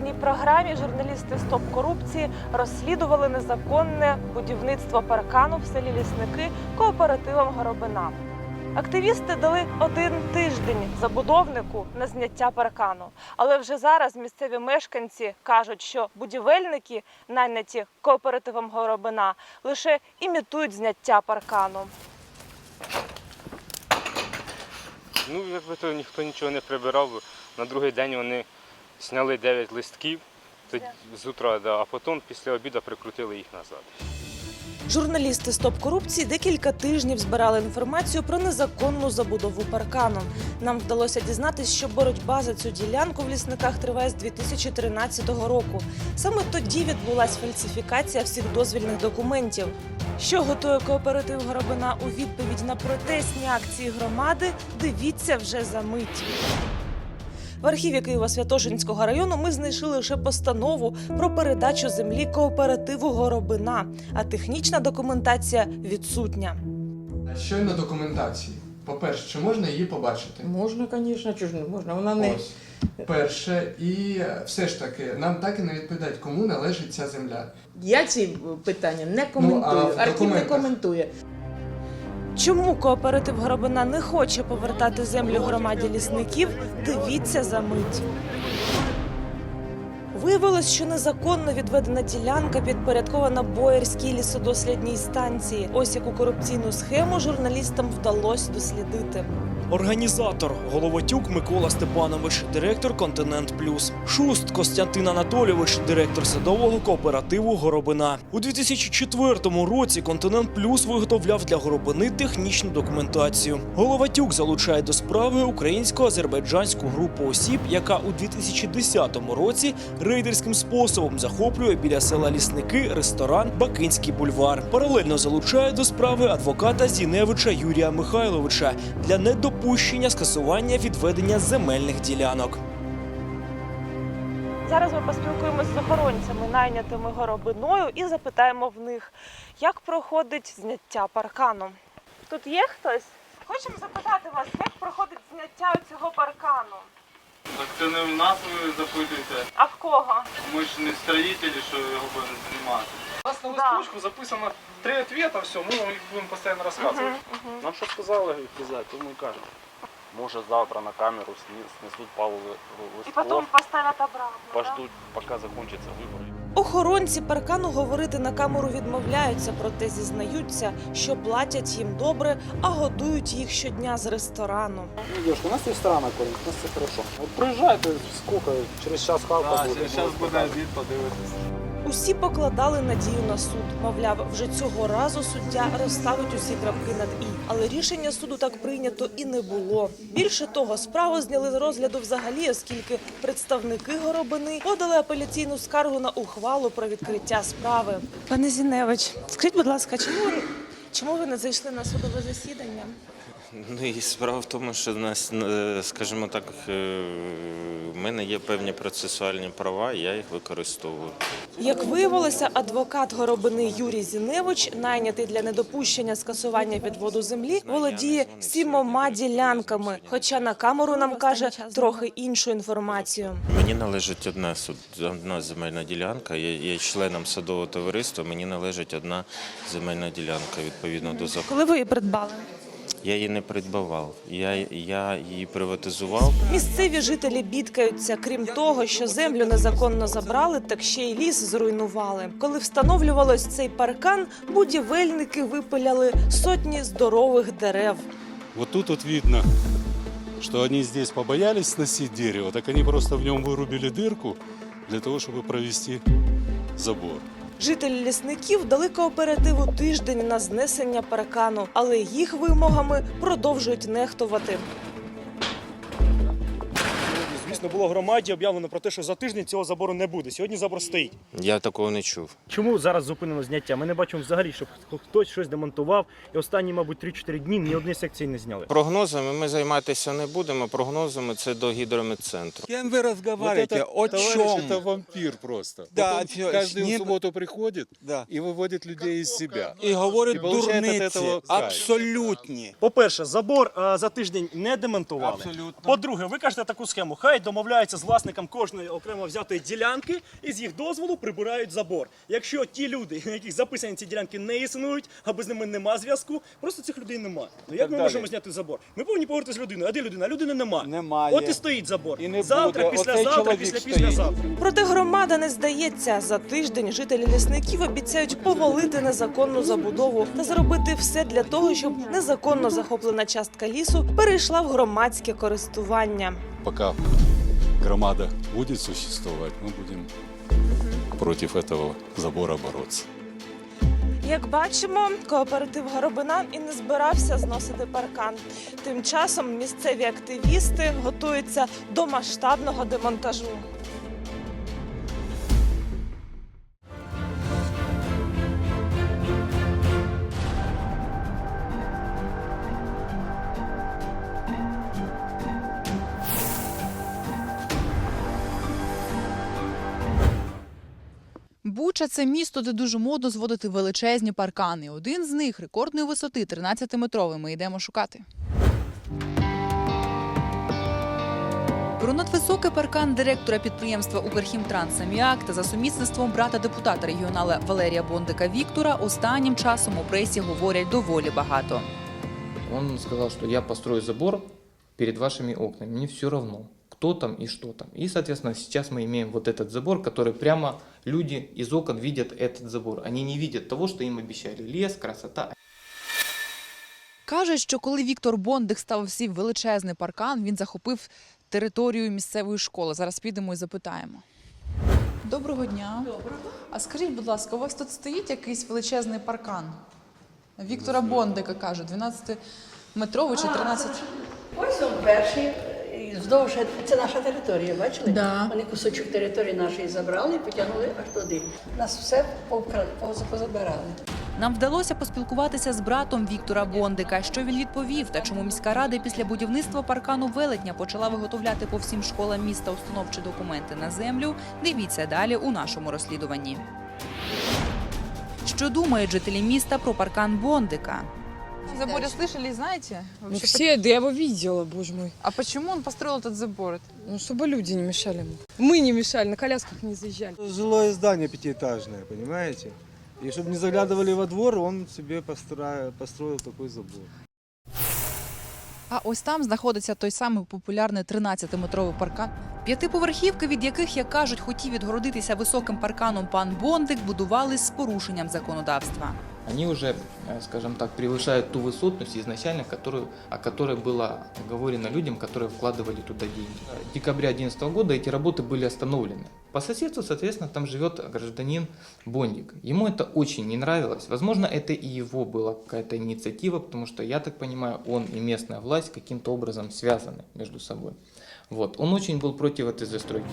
попередній програмі журналісти Стоп корупції розслідували незаконне будівництво паркану в селі Лісники кооперативом Горобина. Активісти дали один тиждень забудовнику на зняття паркану. Але вже зараз місцеві мешканці кажуть, що будівельники, найняті кооперативом Горобина, лише імітують зняття паркану. Ну, якби то ніхто нічого не прибирав. На другий день вони зняли 9 листків з утра, да, а потім після обіду прикрутили їх назад. Журналісти Стоп корупції декілька тижнів збирали інформацію про незаконну забудову паркану. Нам вдалося дізнатися, що боротьба за цю ділянку в лісниках триває з 2013 року. Саме тоді відбулася фальсифікація всіх дозвільних документів. Що готує кооператив Горобина у відповідь на протестні акції громади? Дивіться вже за мить. В архіві Києво-Святошинського району ми знайшли лише постанову про передачу землі кооперативу Горобина, а технічна документація відсутня. Щойно документації. По-перше, чи можна її побачити? Можна, звісно, чого ж не можна. Вона не Ось. Перше, і е, все ж таки, нам так і не відповідають, кому належить ця земля. я ці питання не коментую. Ну, в Архів не документах? коментує. Чому кооператив Горобина не хоче повертати землю громаді лісників? Дивіться за мить. Виявилось, що незаконно відведена ділянка підпорядкована Боярській лісодослідній станції. Ось яку корупційну схему журналістам вдалося дослідити. Організатор Головатюк Микола Степанович, директор Континент Плюс. Шуст Костянтин Анатолійович, директор садового кооперативу Горобина. У 2004 році Континент Плюс виготовляв для Горобини технічну документацію. Головатюк залучає до справи українсько-азербайджанську групу осіб, яка у 2010 році рейдерським способом захоплює біля села Лісники ресторан Бакинський бульвар. Паралельно залучає до справи адвоката Зіневича Юрія Михайловича для недопущення скасування відведення земельних ділянок. Зараз ми поспілкуємося з охоронцями, найнятими горобиною, і запитаємо в них, як проходить зняття паркану. Тут є хтось? Хочемо запитати вас, як проходить зняття цього паркану? Так це не в нас ви запитуєте. А в кого? Ми ж не строїтелі, що його будемо знімати. У нас на Да. листочку записано три ответа, все, мы вам их будем постоянно рассказывать. Нам що сказали казати, то ми кажемо. Може завтра на камеру снесуть пару ли- І листков, потім поставлять обратно. да? пождуть, поки закінчаться вибори. Охоронці паркану говорити на камеру відмовляються, проте зізнаються, що платять їм добре, а годують їх щодня з ресторану. Ну, девушка, у нас ресторан кормит, у нас все хорошо. Вот проезжайте, сколько, через час халка Так, будет. буде обід, подивитися. Усі покладали надію на суд. Мовляв, вже цього разу суддя розставить усі крапки над і. Але рішення суду так прийнято і не було. Більше того, справу зняли з розгляду взагалі, оскільки представники горобини подали апеляційну скаргу на ухвалу про відкриття справи. Пане Зіневич, скажіть, будь ласка, чому ви, чому ви не зайшли на судове засідання? Ну і справа в тому, що нас, е, скажімо так, е, в мене є певні процесуальні права, я їх використовую. Як виявилося, адвокат горобини Юрій Зіневич, найнятий для недопущення скасування відводу землі, володіє сімома ділянками. Хоча на камеру нам каже трохи іншу інформацію. Мені належить одна суд, одна земельна ділянка. Я є членом садового товариства. Мені належить одна земельна ділянка відповідно до закону. Коли ви її придбали? Я її не придбавав. Я, я її приватизував. Місцеві жителі бідкаються. Крім того, що землю незаконно забрали, так ще й ліс зруйнували. Коли встановлювалось цей паркан, будівельники випиляли сотні здорових дерев. Вот тут вот видно, что они здесь побоялись сносить дерево, так они просто в нем вырубили дырку для того, чтобы провести забор. Жителі лісників дали кооперативу тиждень на знесення паркану, але їх вимогами продовжують нехтувати Звісно, було в громаді об'явлено про те, що за тиждень цього забору не буде. Сьогодні забор стоїть. Я такого не чув. Чому зараз зупинено зняття? Ми не бачимо взагалі, щоб хтось щось демонтував. І останні, мабуть, 3-4 дні ні однієї секції не зняли. Прогнозами ми займатися не будемо. Прогнозами це до гідрометцентру. Кем вы Вот разговариваете? это, О товарищ, чем? это вампир просто. Да, Вот он всё, каждую с ним- субботу приходит Да. и выводит людей из себя. И говорит И получает от дурницы. этого кайф. Абсолютні. По-перше, забор е, за тиждень не демонтували. Абсолютно. По-друге, ви кажете таку схему. Хай домовляються з власником кожної окремо взятої ділянки і з їх дозволу прибирають забор. Якщо ті люди, на яких записані ці ділянки, не існують, або з ними нема зв'язку, просто цих людей нема. Ну як ми далі. можемо зняти забор? Ми повинні поговорити з людиною. А де людина? Людини нема. Немає. От і стоїть забор. І не Завтра, буде. Оцей післязавтра, чоловік після стоїть. післязавтра. Проте громада не здається. За тиждень жителі лісників обіцяють повалити незаконну забудову та зробити все для того, щоб незаконно захоплена частка лісу перейшла в громадське користування. Пока громада будет существовать, мы будем против этого забора бороться. Як бачимо, кооператив Горобина і не збирався зносити паркан. Тим часом місцеві активісти готуються до масштабного демонтажу. Буча це місто, де дуже модно зводити величезні паркани. Один з них рекордної висоти 13-метровий. Ми йдемо шукати. Про надвисокий паркан директора підприємства Укрхімтранс «Аміак» та за сумісництвом брата депутата регіонала Валерія Бондика Віктора останнім часом у пресі говорять доволі багато. Он сказал, что я построю забор перед вашими окнами. Мне все равно, кто там и что там. И, соответственно, сейчас мы имеем вот этот забор, который прямо люди из окон видят этот забор. Они не видят того, что им обещали. Лес, красота. Кажуть, що коли Віктор Бондик ставив свій величезний паркан, він захопив територію місцевої школи. Зараз підемо і запитаємо. Доброго дня. Доброго. А скажіть, будь ласка, у вас тут стоїть якийсь величезний паркан? Віктора Бондика кажуть, 12-метровий чи 13? Ось він перший. Вздовж це наша територія, бачили? Да. Вони кусочок території нашої забрали і потягнули аж туди. Нас все повкра- поз- позабирали. Нам вдалося поспілкуватися з братом Віктора Бондика. Що він відповів та чому міська рада після будівництва паркану велетня почала виготовляти по всім школам міста установчі документи на землю. Дивіться далі у нашому розслідуванні. Що думають жителі міста про паркан Бондика? Заборе слышали, знаете? Ну, все, да я его видела, боже мой. А почему он построил этот забор? Ну, чтобы люди не мешали ему. Мы не мешали, на колясках не заезжали. Жилое здание пятиэтажное, понимаете? И чтобы не заглядывали во двор, он себе построил, построил такой забор. А ось там знаходиться той самий популярний 13-метровий паркан. П'ятиповерхівки, від яких, як кажуть, хотів відгородитися високим парканом пан Бондик, будувались з порушенням законодавства. Они уже, э, скажем так, превышают ту высотность изначально, которую, о которой было говорено людям, которые вкладывали туда деньги. В декабре 2011 года эти работы были остановлены. По соседству, соответственно, там живет гражданин Бондик. Ему это очень не нравилось. Возможно, это и его была какая-то инициатива, потому что, я так понимаю, он и местная власть каким-то образом связаны между собой. Вот. Он очень был против этой застройки.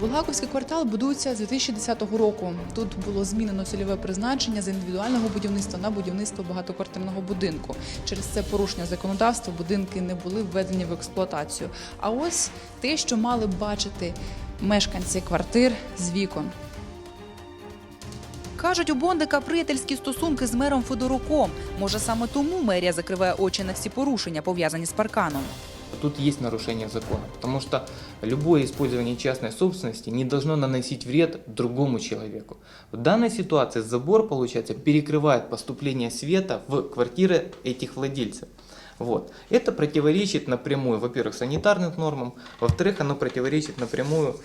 Булгаковський квартал будується з 2010 року. Тут було змінено цільове призначення з індивідуального будівництва на будівництво багатоквартирного будинку. Через це порушення законодавства будинки не були введені в експлуатацію. А ось те, що мали бачити мешканці квартир з вікон. Кажуть, у Бондика приятельські стосунки з мером Федоруком. Може, саме тому мерія закриває очі на всі порушення, пов'язані з парканом Тут есть нарушение закона, потому что любое использование частной собственности не должно наносить вред другому человеку. В данной ситуации забор, получается, перекрывает поступление света в квартиры этих владельцев. Вот. Это противоречит напрямую, во-первых, санитарным нормам, во-вторых, оно противоречит напрямую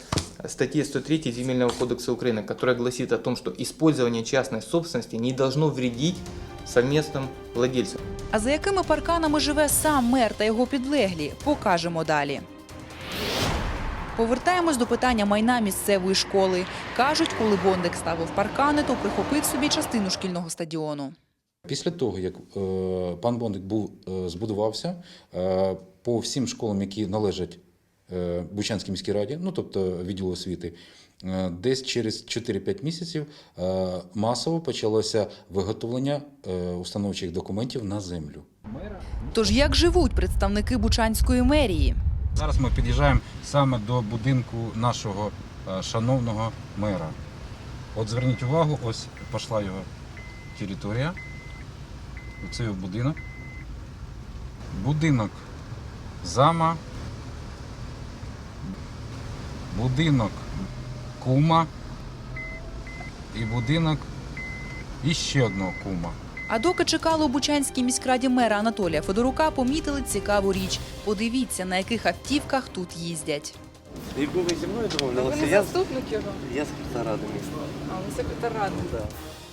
статье 103 Земельного кодекса Украины, которая гласит о том, что использование частной собственности не должно вредить совместным владельцам. А за якими парканами живе сам мер та його підлеглі, покажемо далі. Повертаємось до питання майна місцевої школи. Кажуть, коли Бондик ставив паркани, то прихопив собі частину шкільного стадіону. Після того, як е, пан Бондик був е, збудувався е, по всім школам, які належать е, Бучанській міській раді, ну тобто відділу освіти, е, десь через 4-5 місяців е, масово почалося виготовлення е, установчих документів на землю. Тож як живуть представники Бучанської мерії? Зараз ми під'їжджаємо саме до будинку нашого е, шановного мера. От зверніть увагу, ось пішла його територія. Оце його будинок. Будинок зама будинок кума і будинок іще одного кума. А доки чекали у Бучанській міськраді мера Анатолія Федорука, помітили цікаву річ. Подивіться, на яких автівках тут їздять. Якби ви зі мною домовлялися, я, заступник його, я секретар ради міста. а ви секретар ради.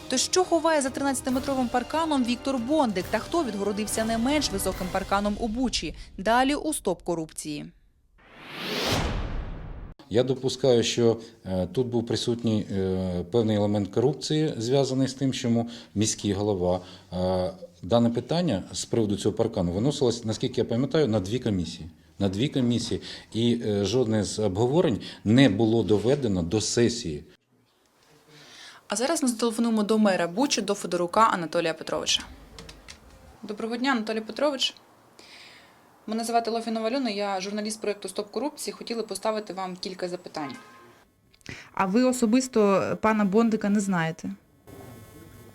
То що ховає за 13-метровим парканом Віктор Бондик та хто відгородився не менш високим парканом у Бучі? Далі у стоп корупції. Я допускаю, що е, тут був присутній е, певний елемент корупції, зв'язаний з тим, що міський голова. е, Дане питання з приводу цього паркану виносилось, наскільки я пам'ятаю, на дві комісії. На дві комісії, і жодне з обговорень не було доведено до сесії. А зараз ми зателефонуємо до мера Бучі, до Федорука Анатолія Петровича. Доброго дня, Анатолій Петрович. Мене звати Лофіна Валюна, я журналіст проєкту Стоп корупції. Хотіли поставити вам кілька запитань. А ви особисто пана Бондика не знаєте?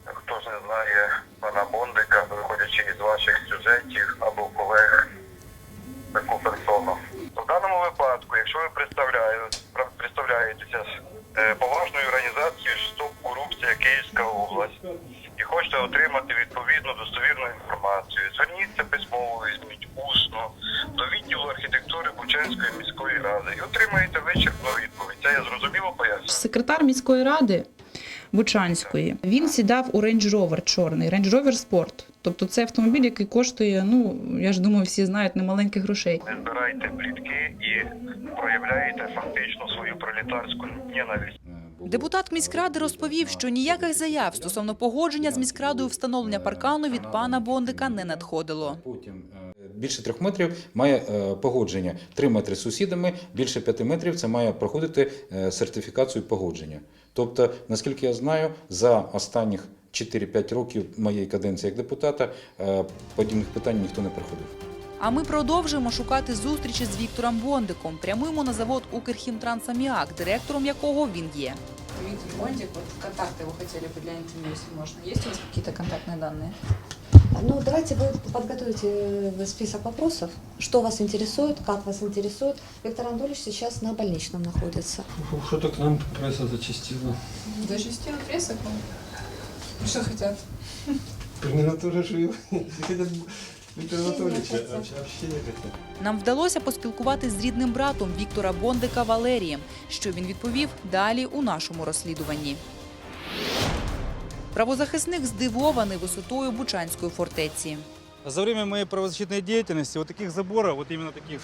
Хто ж не знає пана Бондика, виходячи із ваших сюжетів або колег, таку персону. В даному випадку, якщо ви представляєте, представляєтеся е, поважною організацією «Стоп корупція Київська область і хочете отримати відповідну достовірну інформацію, зверніться письмово, візьміть усно до відділу архітектури Бучанської міської ради і отримаєте вичерпну відповідь. Це я зрозуміло поясню. Секретар міської ради Бучанської він сідав у Range Rover чорний, Range Rover Sport. Тобто це автомобіль, який коштує, ну я ж думаю, всі знають немаленьких грошей. Ви збираєте плітки і проявляєте фактично свою пролетарську ненависть. Депутат міськради розповів, що ніяких заяв стосовно погодження з міськрадою встановлення паркану від пана Бондика не надходило. Потім е, більше трьох метрів має е, погодження. Три метри з сусідами, більше п'яти метрів це має проходити е, сертифікацію погодження. Тобто, наскільки я знаю, за останніх 4-5 років моєї каденції як депутата подібних питань ніхто не приходив. А ми продовжуємо шукати зустрічі з Віктором Бондиком. Прямуємо на завод Укрхімтрансаміак, директором якого він є. Виктор Бондик, вот контакты его хотели бы для интервью, если можно. Есть у вас какие-то контактные данные? Ну, давайте вы подготовите э, список вопросов, что вас интересует, как вас интересует. Виктор Анатольевич сейчас на больничном находится. Что-то к нам пресса зачастила. Зачастила пресса к вам? Что хотят? Примерно то же, что и хотят Виктор Анатольевич, хотят. общение хотят. Нам вдалося поспілкуватись з рідним братом Віктора Бондика Валерієм. Що він відповів далі у нашому розслідуванні. Правозахисник здивований висотою Бучанської фортеці. За время моей правозащитной деятельности вот таких заборов, вот именно таких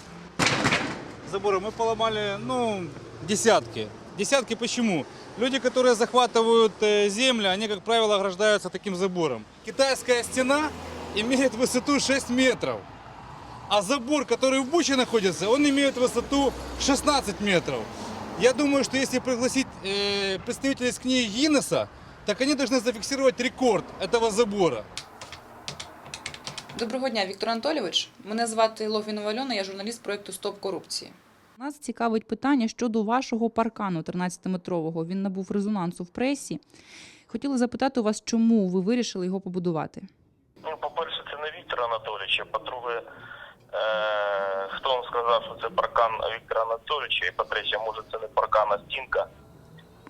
заборов мы поломали, ну, десятки. Десятки почему? Люди, которые захватывают э, землю, они, как правило, ограждаются таким забором. Китайская стена имеет высоту 6 метров. А забор, который в Буче находится, он имеет высоту 16 метров. Я думаю, что если пригласить э, представителей с книги Гиннесса, так они должны зафиксировать рекорд этого забора. Доброго дня, Віктор Анатолійович. Мене звати Лофіна Вальона, я журналіст проєкту Стоп корупції. Нас цікавить питання щодо вашого паркану 13-метрового. Він набув резонансу в пресі. Хотіли запитати у вас, чому ви вирішили його побудувати? Ну, по-перше, це не Віктор Анатолійович, а по-друге, е- хто вам сказав, що це паркан Віктора Анатолійовича, і по-третє, може це не паркан, а стінка.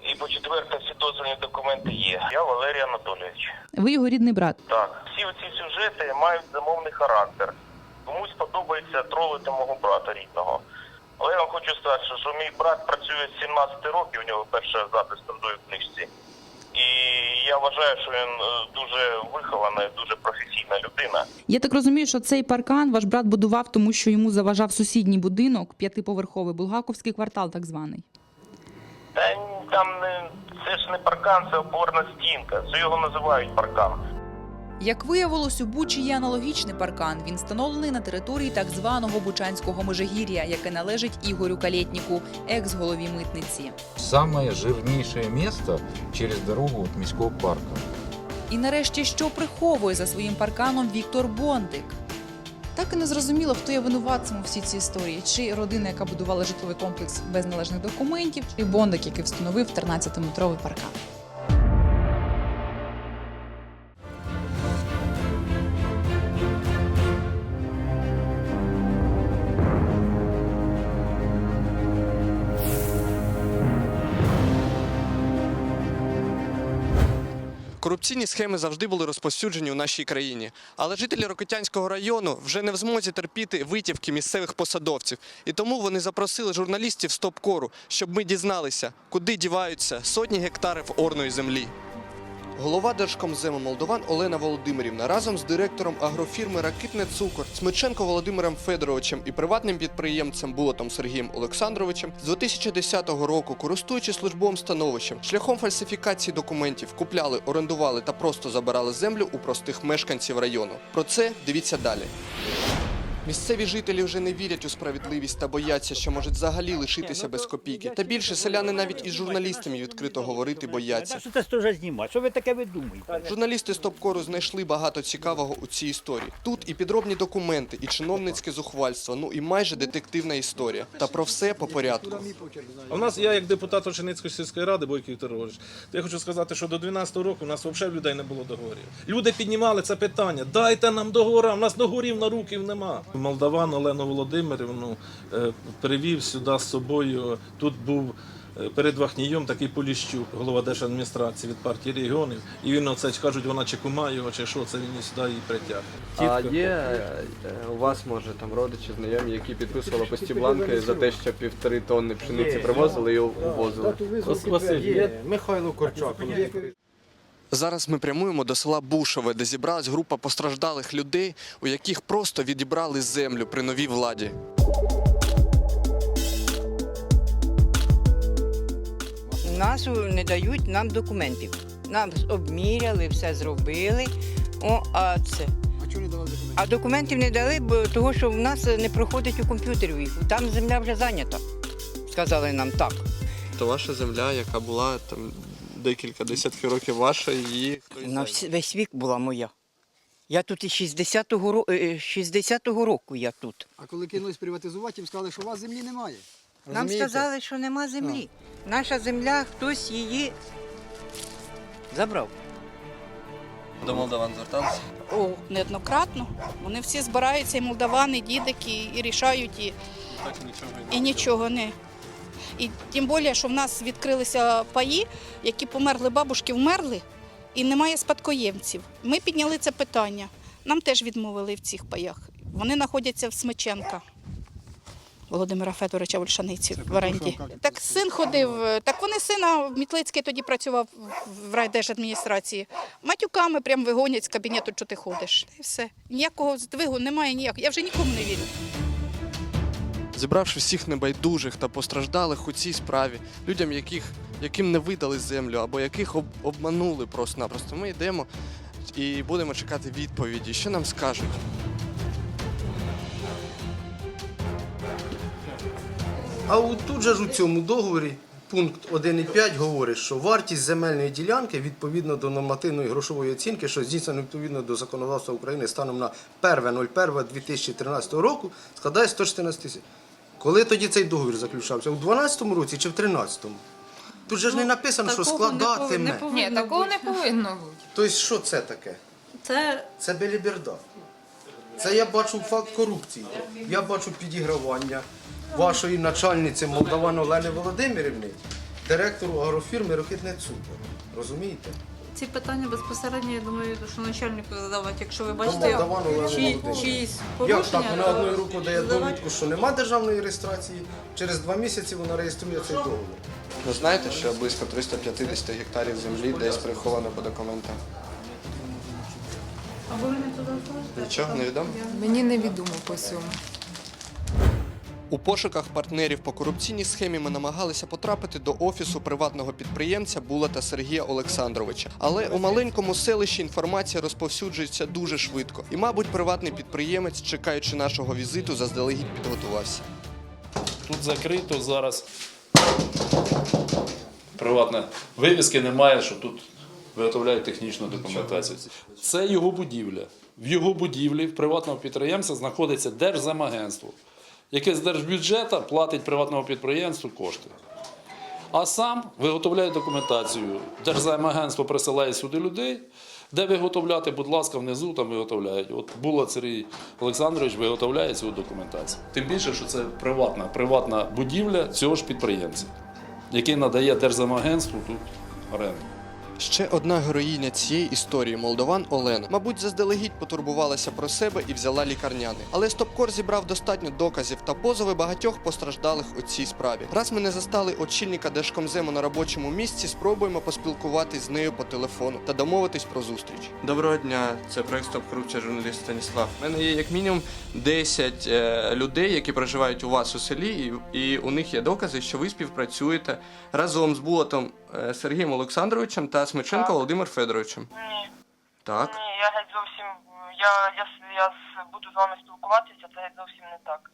І по-четверте, всі дозвільні документи є. Я Валерій Анатолійович. Ви його рідний брат. Так, всі оці сюжети мають замовний характер. Комусь подобається тролити мого брата рідного. Але я вам хочу сказати, що- мій брат працює з 17 років, у нього перша запис трудовій книжці. І я вважаю, що він е, дуже вихована, дуже професійна людина. Я так розумію, що цей паркан ваш брат будував, тому що йому заважав сусідній будинок, п'ятиповерховий, Булгаковський квартал, так званий. Та там не це ж не паркан, це опорна стінка. Це його називають паркан. Як виявилось, у Бучі є аналогічний паркан. Він встановлений на території так званого Бучанського межигір'я, яке належить Ігорю Калєтніку, екс-голові митниці. Саме жирніше місто через дорогу від міського парку. І нарешті, що приховує за своїм парканом Віктор Бондик? Так і не зрозуміло, хто є винуватцем у всій цій історії. Чи родина, яка будувала житловий комплекс без належних документів, чи Бондик, який встановив 13-метровий паркан. Корупційні схеми завжди були розповсюджені у нашій країні, але жителі Рокотянського району вже не в змозі терпіти витівки місцевих посадовців, і тому вони запросили журналістів з ТОПКОРу, щоб ми дізналися, куди діваються сотні гектарів орної землі. Голова Держкомзему Молдован Олена Володимирівна разом з директором агрофірми Ракитне Цукор Смиченко Володимиром Федоровичем і приватним підприємцем Булатом Сергієм Олександровичем з 2010 року, користуючись службовим становищем, шляхом фальсифікації документів, купляли, орендували та просто забирали землю у простих мешканців району. Про це дивіться далі. Місцеві жителі вже не вірять у справедливість та бояться, що можуть взагалі лишитися без копійки. Та більше селяни навіть із журналістами відкрито говорити бояться. Що це теж знімати? Що ви таке ви думаєте? Журналісти з Топкору знайшли багато цікавого у цій історії. Тут і підробні документи, і чиновницьке зухвальство, ну і майже детективна історія. Та про все по порядку. А в нас я як депутат Оченицької сільської ради Бойко Віктор то я хочу сказати, що до 12 року у нас взагалі людей не було договорів. Люди піднімали це питання. Дайте нам договора, у нас договорів на руків нема. Молдаван Олену Володимирівну е, привів сюди з собою. Тут був. е, Перед Вахнієм такий Поліщук, голова держадміністрації від партії регіонів, і він оце кажуть, вона чи кума його, чи що, це він сюди її притяг. А є е, у вас, може, там родичі, знайомі, які підписували пості бланки за те, що півтори тонни пшениці привозили і увозили? Михайло Корчак. Зараз ми прямуємо до села Бушове, де зібралась група постраждалих людей, у яких просто відібрали землю при новій владі. Нас не дають нам документів. Нам обміряли, все зробили. О, а це. А не документів не дали, бо того, що в нас не проходить у комп'ютері. Там земля вже зайнята. Сказали нам так. То ваша земля, яка була там декілька десятків років ваша, її На вс- весь вік була моя. Я тут із 60-го ро- е, 60-го року я тут. А коли кинулись приватизувати, їм сказали, що у вас землі немає. Нам Розумієте? сказали, що нема землі. Наша земля, хтось її забрав. до молдаван зверталися. О, неоднократно. Вони всі збираються, і молдавани, дідики, і рішають, і, Так нічого і нічого не. І тим більше, що в нас відкрилися паї, які померли бабушки, вмерли, і немає спадкоємців. Ми підняли це питання. Нам теж відмовили в цих паях. Вони знаходяться в Смиченка. Володимира Федоровича в Ольшаниці в оренді. Так син ходив, е, так вони сина Мітлицький тоді працював в райдержадміністрації. Матюками прям вигонять з кабінету, що ти ходиш. І все. Ніякого здвигу немає ніякого. Я вже нікому не вірю. Зібравши всіх небайдужих та постраждалих у цій справі, людям, яких, яким не видали землю або яких об, обманули просто-напросто, ми йдемо і будемо чекати відповіді. Що нам скажуть? А от тут же ж у цьому договорі пункт 1.5 говорить, що вартість земельної ділянки відповідно до нормативної грошової оцінки, що здійснено відповідно до законодавства України станом на 1.01.2013 року, складає 114 тисяч. Коли тоді цей договір заключався? У 2012 році чи в 2013? Тут же ж не написано, що складатиме. Ні, такого не повинно бути. Тобто, що це таке? Це Це беліберда. Це я бачу факт корупції. Я бачу підігравання вашої начальниці Молдаван Олени Володимирівни, директору агрофірми Рокитне Цукор. Розумієте? Ці питання безпосередньо, я думаю, що начальнику задавати, якщо ви бачите Молдаван Олени чиї- Володимирівни. чиїсь Як так? Вона то одною рукою дає задавати. довідку, що нема державної реєстрації, через два місяці вона реєструє цей договір. Ви знаєте, що близько 350 гектарів землі десь приховано по документам? Або ви не туди зможете? Нічого не відомо? Мені невідомо по цьому. У пошуках партнерів по корупційній схемі ми намагалися потрапити до офісу приватного підприємця Булата Сергія Олександровича. Але у маленькому селищі інформація розповсюджується дуже швидко. І, мабуть, приватний підприємець, чекаючи нашого візиту, заздалегідь підготувався. Тут закрито зараз. Приватне вивіски немає, що тут виготовляють технічну документацію. Це його будівля. В його будівлі в приватного підприємця знаходиться Держземагентство, яке з держбюджету платить приватному підприємству кошти. А сам виготовляє документацію. Держземагентство присилає сюди людей. Де виготовляти, будь ласка, внизу там виготовляють. От Булат Сергій Олександрович виготовляє цю документацію. Тим більше, що це приватна, приватна будівля цього ж підприємця, який надає Держземагентству тут оренду. Ще одна героїня цієї історії молдован Олена. Мабуть, заздалегідь потурбувалася про себе і взяла лікарняний. Але Стопкор зібрав достатньо доказів та позови багатьох постраждалих у цій справі. Раз ми не застали очільника Держкомзему на робочому місці, спробуємо поспілкуватись з нею по телефону та домовитись про зустріч. Доброго дня, це проект Стоп Корупція, журналіст Станіслав. У мене є як мінімум 10 е, людей, які проживають у вас у селі, і, і у них є докази, що ви співпрацюєте разом з Булатом Сергієм Олександровичем та Смиченко Володимир Федоровичем. Ні, Так. ні, я геть зовсім. Я, я, я с- буду з вами спілкуватися, це геть зовсім не так.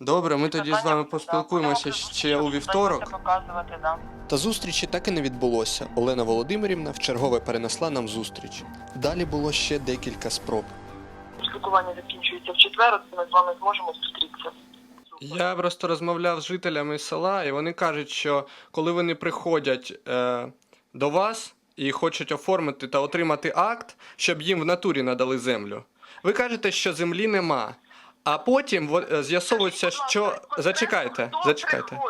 Добре, ми тоді з вами поспілкуємося ще у вівторок. Показувати, да. Та зустрічі так і не відбулося. Олена Володимирівна вчергове перенесла нам зустріч. Далі було ще декілька спроб. Спілкування закінчується в четвер, ми з вами зможемо зустрітися. Я просто розмовляв з жителями села, і вони кажуть, що коли вони приходять е, до вас і хочуть оформити та отримати акт, щоб їм в натурі надали землю, ви кажете, що землі нема. А потім е, з'ясовується, що зачекайте, зачекайте.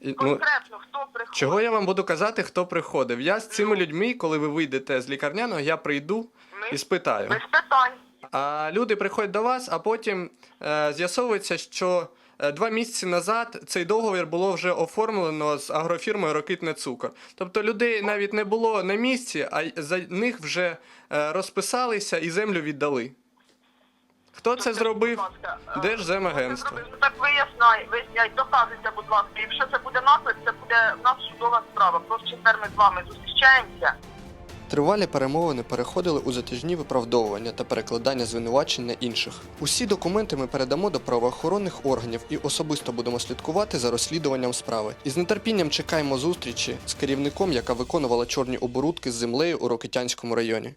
Ну, Конкретно хто приходить? чого я вам буду казати, хто приходив? Я з цими людьми, коли ви вийдете з лікарняного, я прийду і спитаю. Без питань. А люди приходять до вас, а потім е, з'ясовується, що два місяці назад цей договір було вже оформлено з агрофірмою Рокитне цукор. Тобто людей навіть не було на місці, а за них вже е, розписалися і землю віддали. Хто це зробив? Держземагентство. Так виясняй, виясняй, доказуйте, будь ласка. Якщо це буде наклеп, це буде в нас судова справа. Просто в четвер ми з вами зустрічаємося. Тривалі перемовини переходили у затяжні виправдовування та перекладання звинувачень на інших. Усі документи ми передамо до правоохоронних органів і особисто будемо слідкувати за розслідуванням справи. І з нетерпінням чекаємо зустрічі з керівником, яка виконувала чорні оборудки з землею у Рокитянському районі.